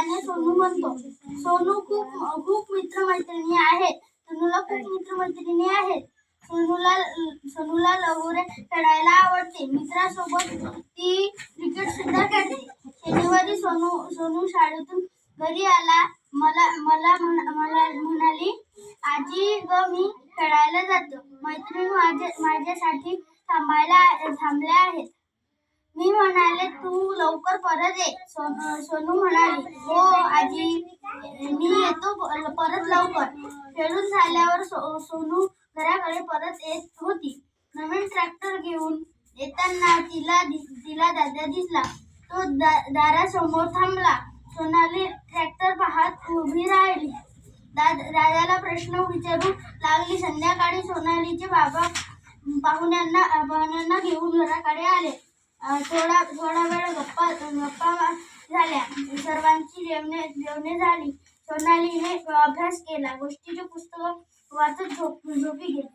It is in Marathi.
त्याने सोनू म्हणतो. सोनू खूप खूप मित्रमैत्रिणी आहेत सोनूला खूप मित्रमैत्रिणी आहेत. सोनूला सोनूला लगोरे खेळायला आवडते. मित्रासोबत ती क्रिकेट सुद्धा खेळते. शनिवारी सोनू सोनू शाळेतून घरी आला. मला मला मला म्हणाली आजी ग मी खेळायला जातो. मैत्रीण माझ्या माझ्यासाठी थांबायला थांबल्या आहेत. मी म्हणाले लवकर परत ये. सोनू सोनू म्हणाली हो आजी मी येतो परत लवकर. खेळून झाल्यावर सो, सोनू घराकडे परत येत होती. नवीन ट्रॅक्टर घेऊन येताना तिला तिला दादा दिसला. तो दा, दारासमोर थांबला. सोनाली ट्रॅक्टर पाहत उभी राहिली. दाद दादाला प्रश्न विचारू लागली. संध्याकाळी सोनालीचे बाबा पाहुण्यांना पाहुण्यांना घेऊन घराकडे आले. थोडा थोडा वेळ गप्पा गप्पा झाल्या. सर्वांची जेवणे जेवणे झाली. सोनालीने अभ्यास केला. गोष्टीचे पुस्तक वाचत झोप झोपी गेली.